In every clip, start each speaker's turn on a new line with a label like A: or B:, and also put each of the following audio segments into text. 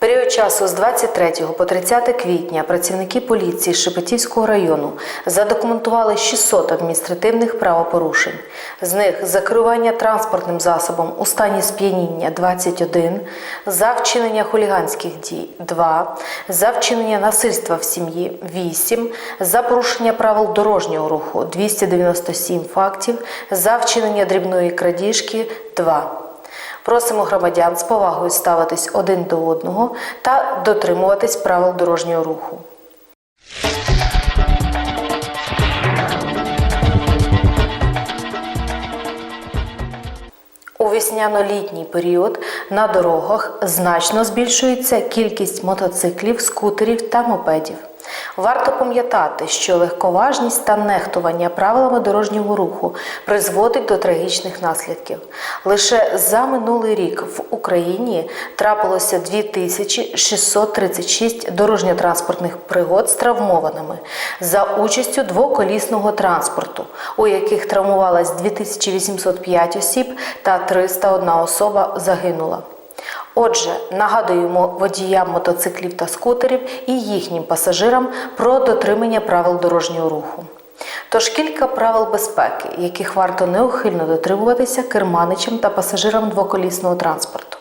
A: період часу з 23 по 30 квітня працівники поліції Шепетівського району задокументували 600 адміністративних правопорушень. З них за керування транспортним засобом у стані сп'яніння 21, за вчинення хуліганських дій 2, за вчинення насильства в сім'ї 8, за порушення правил дорожнього руху 297 фактів, за вчинення дрібної крадіжки 2. Просимо громадян з повагою ставитись один до одного та дотримуватись правил дорожнього руху. У весняно-літній період на дорогах значно збільшується кількість мотоциклів, скутерів та мопедів. Варто пам'ятати, що легковажність та нехтування правилами дорожнього руху призводить до трагічних наслідків. Лише за минулий рік в Україні трапилося 2636 дорожньо-транспортних пригод з травмованими за участю двоколісного транспорту, у яких травмувалось 2805 осіб та 301 особа загинула. Отже, нагадуємо водіям мотоциклів та скутерів і їхнім пасажирам про дотримання правил дорожнього руху. Тож кілька правил безпеки, яких варто неухильно дотримуватися керманичам та пасажирам двоколісного транспорту.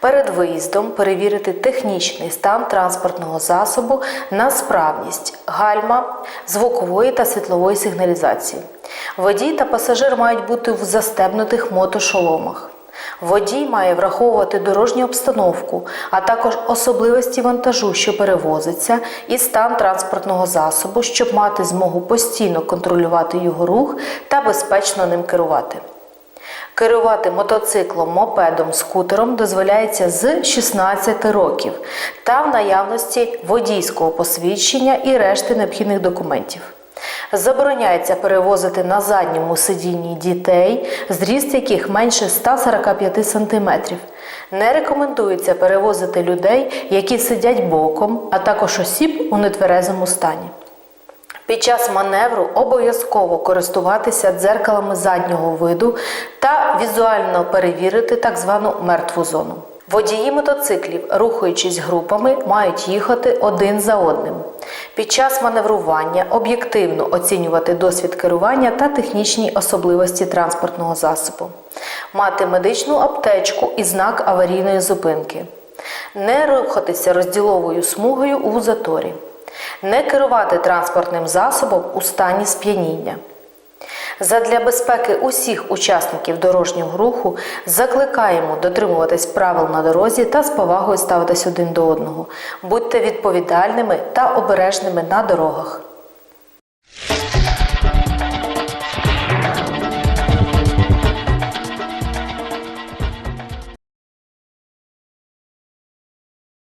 A: Перед виїздом перевірити технічний стан транспортного засобу на справність гальма, звукової та світлової сигналізації. Водій та пасажир мають бути в застебнутих мотошоломах. Водій має враховувати дорожню обстановку, а також особливості вантажу, що перевозиться, і стан транспортного засобу, щоб мати змогу постійно контролювати його рух та безпечно ним керувати. Керувати мотоциклом, мопедом, скутером дозволяється з 16 років та в наявності водійського посвідчення і решти необхідних документів. Забороняється перевозити на задньому сидінні дітей, зріст яких менше 145 см. Не рекомендується перевозити людей, які сидять боком, а також осіб у нетверезому стані. Під час маневру обов'язково користуватися дзеркалами заднього виду та візуально перевірити так звану мертву зону. Водії мотоциклів, рухаючись групами, мають їхати один за одним. Під час маневрування об'єктивно оцінювати досвід керування та технічні особливості транспортного засобу, мати медичну аптечку і знак аварійної зупинки, не рухатися розділовою смугою у заторі, не керувати транспортним засобом у стані сп'яніння. Задля безпеки усіх учасників дорожнього руху закликаємо дотримуватись правил на дорозі та з повагою ставитись один до одного. Будьте відповідальними та обережними на дорогах.